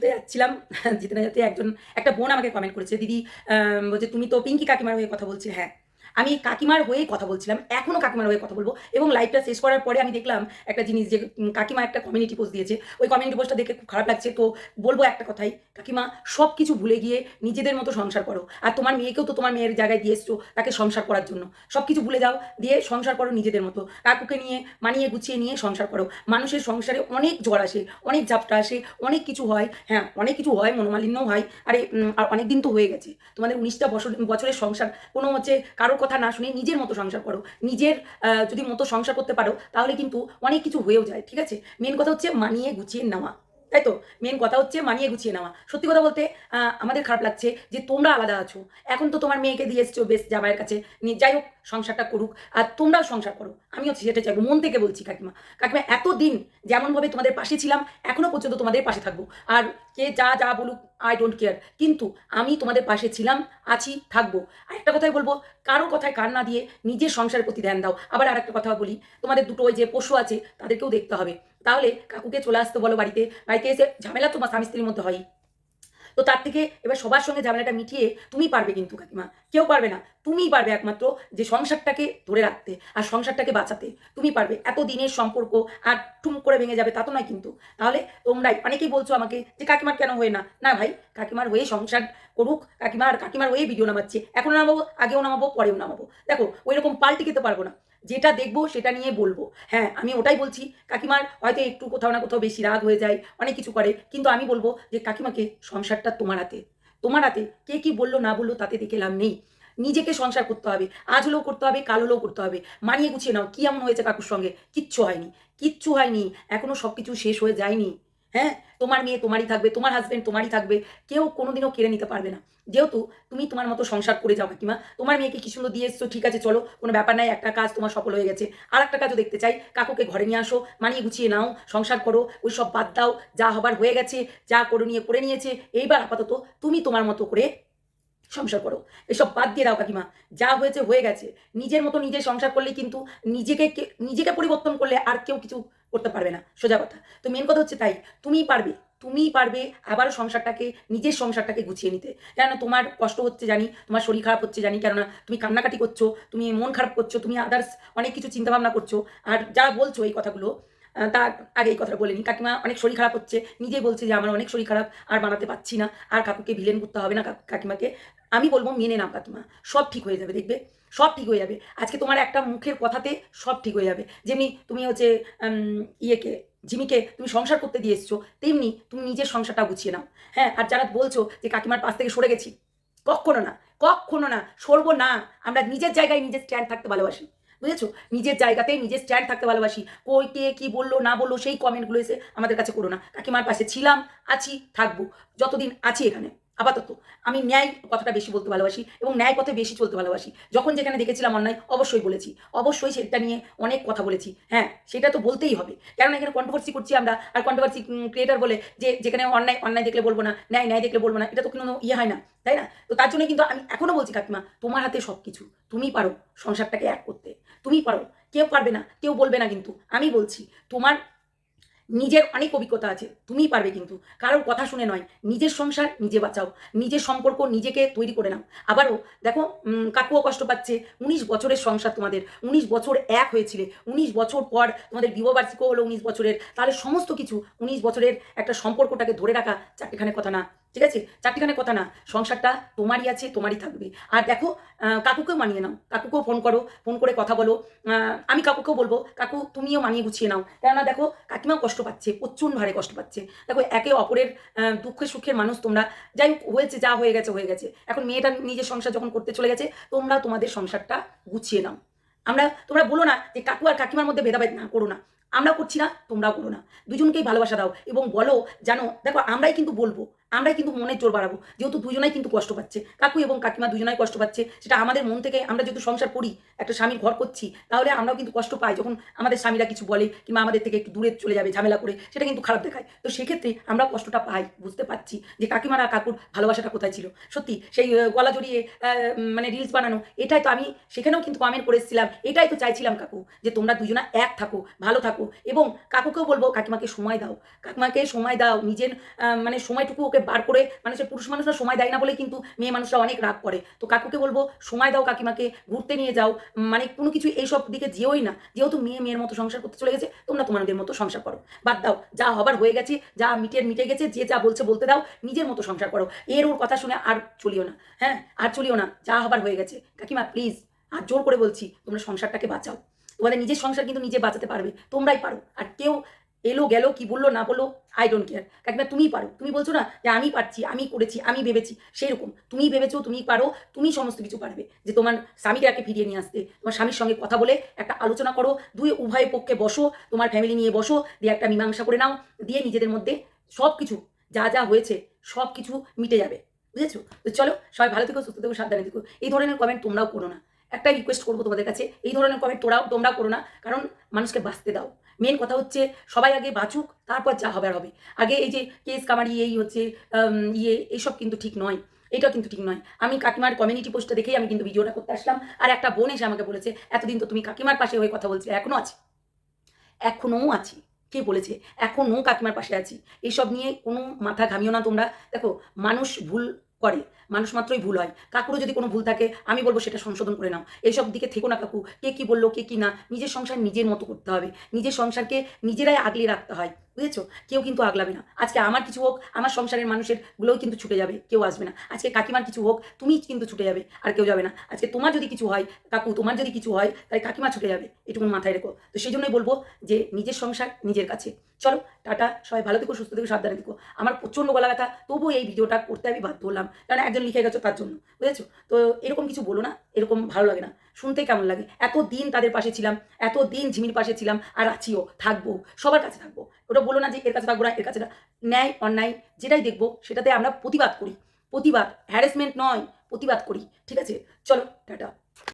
শুতে যাচ্ছিলাম। যেতে না যেতে একজন, একটা বোন আমাকে কমেন্ট করেছে, দিদি বলছে, তুমি তো পিঙ্কি কাকিমার হয়ে কথা বলছি হ্যাঁ। আমি কাকিমার হয়ে কথা বলছিলাম এখনও কাকিমার হয়ে কথা বলব এবং লাইভটা শেষ করার পরে আমি দেখলাম একটা জিনিস যে কাকিমা একটা কমিউনিটি পোস্ট দিয়েছে। ওই কমিউনিটি পোস্টটা দেখে খুব খারাপ লাগছে। তো বলব একটা কথাই, কাকিমা সব কিছু ভুলে গিয়ে নিজেদের মতো সংসার করো। আর তোমার মেয়েকেও তো তোমার মেয়ের জায়গায় দিয়ে এসছো তাকে সংসার করার জন্য। সব কিছু ভুলে যাও, দিয়ে সংসার করো নিজেদের মতো। কাকুকে নিয়ে, মানিয়ে গুছিয়ে নিয়ে সংসার করো। মানুষের সংসারে অনেক জ্বর আসে, অনেক ঝাপটা আসে, অনেক কিছু হয়। হ্যাঁ অনেক কিছু হয়, মনোমালিন্যও হয়। আরে আর অনেক দিন তো হয়ে গেছে। তোমাদের উনিশটা বছর, বছরের সংসার কোনো হচ্ছে কারোর কথা না শুনে নিজের মতো সংসার করো। নিজের যদি মতো সংসার করতে পারো, তাহলে কিন্তু অনেক কিছু হয়েও যায়, ঠিক আছে? মেন কথা হচ্ছে মানিয়ে গুছিয়ে নেওয়া, তাই তো? মেন কথা হচ্ছে মানিয়ে গুছিয়ে নেওয়া। সত্যি কথা বলতে আমাদের খারাপ লাগছে যে তোমরা আলাদা আছো। এখন তো তোমার মেয়েকে দিয়ে এসছো, বেশ, জামাইয়ের কাছে। যাই হোক সংসারটা করুক আর তোমরাও সংসার করো। আমি হচ্ছে সেটা চাইব, মন থেকে বলছি কাকিমা। কাকিমা, এতদিন যেমনভাবে তোমাদের পাশে ছিলাম, এখনও পর্যন্ত তোমাদের পাশে থাকব। আর কে যা যা বলুক আই ডোন্ট কেয়ার কিন্তু আমি তোমাদের পাশে ছিলাম, আছি, থাকব। আর একটা কথাই বলব, কারও কথায় কার না দিয়ে নিজের সংসারের প্রতি ধ্যান দাও। আবার আর একটা কথা বলি, তোমাদের দুটো ওই যে পশু আছে, তাদেরকেও দেখতে হবে। তাহলে কাকুকে চলে আসতে বলো বাড়িতে। বাড়িতে এসে ঝামেলা তোমার স্বামী স্ত্রীর মধ্যে হয় তো তার থেকে এবার সবার সঙ্গে ঝামেলাটা মিটিয়ে তুমি পারবে কিন্তু কাকিমা, কেউ পারবে না। তুমিই পারবে একমাত্র যে সংসারটাকে ধরে রাখতে আর সংসারটাকে বাঁচাতে। তুমি পারবে। এত দিনের সম্পর্ক আর টুম করে ভেঙে যাবে তা তো নয় কিন্তু। তাহলে তোমরাই, অনেকেই বলছো আমাকে যে কাকিমার কেন হয়ে না? না ভাই, কাকিমার হয়ে সংসার করুক, কাকিমার কাকিমার হয়ে ভিডিও নামাচ্ছে। এখন নামাবো, আগেও নামাবো, পরেও নামাবো। দেখো ওই রকম পাল্টে খেতে পারব না। যেটা দেখব সেটা নিয়ে বলব। হ্যাঁ আমি ওটাই বলছি, কাকিমার হয়তো একটু কোথাও না কোথাও বেশি রাগ হয়ে যায়, অনেক কিছু করে, কিন্তু আমি বলব যে কাকিমাকে সংসারটা তোমার হাতে তোমার হাতে কে কি বলল না বলল তাতে দেখে লাভ নেই। নিজেকে সংসার করতে হবে, আজ হলেও করতে হবে, কাল হলেও করতে হবে, মানিয়ে গুছিয়ে নাও, কি এমন হয়েছে কাকুর সঙ্গে? কিচ্ছু হয়নি কিচ্ছু হয়নি, এখনও সব কিছু শেষ হয়ে যায়নি। হ্যাঁ? তোমার মেয়ে তোমারই থাকবে, তোমার হাজব্যান্ড তোমারই থাকবে, কেউ কোনোদিনও কেড়ে নিতে পারবে না। যেহেতু তুমি তোমার মতো সংসার করে যাও কাকিমা, তোমার মেয়েকে কি সুন্দর দিয়ে এসছো, ঠিক আছে, চলো, কোনো ব্যাপার নাই, একটা কাজ তোমার সফল হয়ে গেছে। আর একটা কাজও দেখতে চাই, কাকুকে ঘরে নিয়ে আসো, মানিয়ে গুছিয়ে নাও, সংসার করো, ওই সব বাদ দাও, যা হবার হয়ে গেছে, যা করে নিয়ে, করে নিয়েছে, এইবার আপাতত তুমি তোমার মতো করে সংসার করো। এসব বাদ দিয়ে দাও কাকিমা। যা হয়েছে হয়ে গেছে। নিজের মতো নিজে সংসার করলে কিন্তু নিজেকে নিজেকে পরিবর্তন করলে আর কেউ কিছু করতে পারবে না। সোজা কথা। তো মেন কথা হচ্ছে তাই, তুমিই পারবে তুমিই পারবে আবার সংসারটাকে, নিজের সংসারটাকে গুছিয়ে নিতে। কেননা তোমার কষ্ট হচ্ছে জানি, তোমার শরীর খারাপ হচ্ছে জানি, কেননা তুমি কান্নাকাটি করছ, তুমি মন খারাপ করছ, তুমি আদার্স অনেক কিছু চিন্তাভাবনা করছ। আর যা বলছো এই কথাগুলো তার আগে এই কথাটা বলেনি কাকিমা, অনেক শরীর খারাপ হচ্ছে। নিজেই বলছে যে, আমার অনেক শরীর খারাপ, আর বানাতে পারছি না। আর কাকুকে ভিলেন করতে হবে না কাকিমাকে। আমি বলব মেনে নাও কাকিমা, সব ঠিক হয়ে যাবে, দেখবে? সব ঠিক হয়ে যাবে। আজকে তোমার একটা মুখের কথাতে সব ঠিক হয়ে যাবে। যেমনি তুমি হচ্ছে ইয়েকে, জিমিকে তুমি সংসার করতে দিয়ে এসছো, তেমনি তুমি নিজের সংসারটা গুছিয়ে নাও। হ্যাঁ আর যারা বলছো যে কাকিমার পাশ থেকে সরে গেছি কখনো না কখনো না, সরবো না। আমরা নিজের জায়গায় নিজের স্ট্যান্ড থাকতে ভালোবাসি। বুঝেছ? নিজের জায়গাতে নিজের স্ট্যান্ড থাকতে ভালোবাসি। কই, কে, কি বলল, না বলল, সেই কমেন্টগুলো এসে আমাদের কাছে করো না। কাকিমার পাশে ছিলাম, আছি, থাকব। যতদিন আছি এখানে। আপাতত, আমি ন্যায় কথাটা বেশি বলতে ভালোবাসি এবং ন্যায় পথে বেশি চলতে ভালোবাসি। যখন যেখানে দেখেছিলাম অন্যায়, অবশ্যই বলেছি। অবশ্যই সেটা নিয়ে অনেক কথা বলেছি। হ্যাঁ সেটা তো বলতেই হবে। কারণ এখানে কন্ট্রোভার্সি করছি আমরা, আর কন্ট্রোভার্সি ক্রিয়েটার বলে যে, যেখানে অন্যায় অন্যায় দেখলে বলব না, ন্যায় ন্যায় দেখলে বলব না, এটা তো কোনো ইয়ে হয় না, তাই না? তো তার জন্য কিন্তু আমি এখনও বলছি, কাকিমা, তোমার হাতে সব কিছু তুমি পারো সংসারটাকে এক করতে। তুমি পারো। কেউ পারবে না, কেউ বলবে না কিন্তু। আমি বলছি, তোমার নিজের অনেক অভিজ্ঞতা আছে, তুমিই পারবে কিন্তু। কারোর কথা শুনে নয়, নিজের সংসার নিজে বাঁচাও, নিজের সম্পর্ক নিজেকে তৈরি করে নাও। আবারও, দেখো কাকুও কষ্ট পাচ্ছে, উনিশ বছরের সংসার তোমাদের, উনিশ বছর এক হয়েছিলে, উনিশ বছর পর তোমাদের বিবাহবার্ষিকও হলো উনিশ বছরের, তাহলে সমস্ত কিছু উনিশ বছরের একটা সম্পর্কটাকে ধরে রাখা চারটিখানে কথা না। ঠিক আছে? চারটিখানে কথা না, সংসারটা তোমারই আছে, তোমারই থাকবে। আর দেখো কাকুকেও মানিয়ে নাও। কাকুকেও ফোন করো ফোন করে কথা বলো। আমি কাকুকেও বলব, কাকু, তুমিও মানিয়ে গুছিয়ে নাও। কেননা দেখো, কাকিমাও কষ্ট পাচ্ছে প্রচুর ভারে কষ্ট পাচ্ছে। দেখো, একে অপরের দুঃখে সুখের মানুষ তোমরা। যাই হয়েছে যা হয়ে গেছে হয়ে গেছে। এখন মেয়েটা নিজের সংসার যখন করতে চলে গেছে, তোমরা তোমাদের সংসারটা গুছিয়ে নাও। আমরা, তোমরা বলো না যে কাকু আর কাকিমার মধ্যে ভেদাভেদ না করো না। আমরা করছি না, তোমরাও করো না। দুজনকেই ভালোবাসা দাও এবং বলো, জানো, দেখো, আমরাই কিন্তু বলব আমরাই কিন্তু মনের জোর বাড়াবো। যেহেতু দুজনাই কিন্তু কষ্ট পাচ্ছে। কাকু এবং কাকিমা দুজনাই কষ্ট পাচ্ছে। সেটা আমাদের মন থেকে আমরা যেহেতু সংসার করি, একটা স্বামীর ঘর করছি, তাহলে আমরাও কিন্তু কষ্ট পাই। যখন আমাদের স্বামীরা কিছু বলে কিংবা আমাদের থেকে একটু দূরে চলে যাবে ঝামেলা করে, সেটা কিন্তু খারাপ দেখায়। তো সেক্ষেত্রে আমরা কষ্টটা পাই, বুঝতে পারছি যে কাকিমার কাকুর ভালোবাসাটা কোথায় ছিল। সত্যি, সেই গলা জড়িয়ে মানে রিলস বানানো, এটাই তো আমি সেখানেও কিন্তু কমেন্ট করেছিলাম এটাই তো চাইছিলাম কাকু, যে তোমরা দুজনা এক থাকো, ভালো থাকো। এবং কাকুকেও বলব, কাকিমাকে সময় দাও। কাকিমাকে সময় দাও, নিজের মানে সময়টুকু ওকে বার করে মানুষের পুরুষ মানুষরা সময় দেয় না বলে কিন্তু মেয়ে মানুষরা অনেক রাগ করে। তো কাকুকে বলব, সময় দাও কাকিমাকে, ঘুরতে নিয়ে যাও। মানে কোনো কিছু এইসব দিকে যেওই না, যেহেতু মেয়ে মেয়ের মতো সংসার করতে চলে গেছে, তোমরা তোমাদের মতো সংসার করো। বাদ দাও, যা হবার হয়ে গেছে, যা মিটের মিটে গেছে, যে যা বলছে বলতে দাও, নিজের মতো সংসার করো। এর ওর কথা শুনে আর চলিও না হ্যাঁ? আর চলিও না, যা হবার হয়ে গেছে। কাকিমা প্লিজ আর জোর করে বলছি, তোমরা সংসারটাকে বাঁচাও। তোমাদের নিজের সংসার কিন্তু নিজে বাঁচাতে পারবে, তোমরাই পারো। আর কেউ এলো গেল কি বলল না বলল আই ডোন্ট কেয়ার কাকিমা তুমি পারো। তুমি বলছো না যে আমি পারছি, আমি করেছি, আমি ভেবেছি সেই রকম তুমি ভেবেছো তুমি পারো, তুমি সমস্ত কিছু পারবে। যে তোমার স্বামীটাকে ফিরিয়ে নিয়ে আসতে, তোমার স্বামীর সঙ্গে কথা বলে একটা আলোচনা করো, দুই উভয় পক্ষে বসো, তোমার ফ্যামিলি নিয়ে বসো, দিয়ে একটা মীমাংসা করে নাও, দিয়ে নিজেদের মধ্যে সব কিছু যা যা হয়েছে সব কিছু মিটে যাবে। বুঝেছ? তো চলো, সবাই ভালো থেকো, সুস্থ থেকো, সাবধানে থেকো। এই ধরনের কমেন্ট তোমরাও করো না। একটা রিকোয়েস্ট করব তোমাদের কাছে, এই ধরনের কমেন্ট তোরাও তোমরা করো না, কারণ মানুষকে বাঁচতে দাও। মেন কথা হচ্ছে সবাই আগে বাঁচুক, তারপর যা হবে আর হবে। আগে এই যে কেস কামারি, এই হচ্ছে ইয়ে এইসব কিন্তু ঠিক নয়। এটা কিন্তু ঠিক নয়। আমি কাকিমার কমিউনিটি পোস্টটা দেখেই আমি কিন্তু ভিডিওটা করতে আসলাম। আর একটা বোন এসে আমাকে বলেছে, এতদিন তো তুমি কাকিমার পাশে হয়ে কথা বলছিলে এখনও আছে? এখনও আছি। কে বলেছে? এখনও কাকিমার পাশে আছি। এইসব নিয়ে কোনো মাথা ঘামিও না তোমরা। দেখো, মানুষ ভুল করে। মানুষ মাত্রই ভুল হয়। কাকুরও যদি কোনো ভুল থাকে, আমি বলব সেটা সংশোধন করে নাও। এইসব দিকে থেকো না কাকু। কে কি বলল, কে কি না, নিজের সংসার নিজের মতো করতে হবে। নিজের সংসারকে নিজেরাই আগলে রাখতে হয়। বুঝেছ? কেউ কিন্তু আগলাবে না। আজকে আমার কিছু হোক, আমার সংসারের মানুষের গুলোও কিন্তু ছুটে যাবে, কেউ আসবে না। আজকে কাকিমার কিছু হোক, তুমি কিন্তু ছুটে যাবে, আর কেউ যাবে না। আজকে তোমার যদি কিছু হয়, কাকু, তোমার যদি কিছু হয়, তাহলে কাকিমা ছুটে যাবে এটুকু মাথায় রেখো। তো সেই জন্যই বলব যে, নিজের সংসার নিজের কাছে। চলো, টাটা, সবাই ভালো থেকো, সুস্থ থেকো, সাবধানে থেকো। আমার প্রচণ্ড গলা ব্যথা, তবুও এই ভিডিওটা করতে আমি বাধ্য হলাম, কারণ একজন লিখে গেছো তার জন্য, বুঝেছ? তো এরকম কিছু বলো না, এরকম ভালো লাগে না। শুনতে কেমন লাগে? এত দিন তাদের পাশে ছিলাম এত দিন ঝিমির পাশে ছিলাম, আর আছিও থাকব, সবার কাছে থাকব। ওটা বলো না যে এর কাছে থাকব এর কাছে ন্যায়, অন্যায়, যেটাই দেখব সেটাতে আমরা প্রতিবাদ করি। প্রতিবাদ হ্যারাসমেন্ট নয়, প্রতিবাদ করি। ঠিক আছে? চলো, টাটা।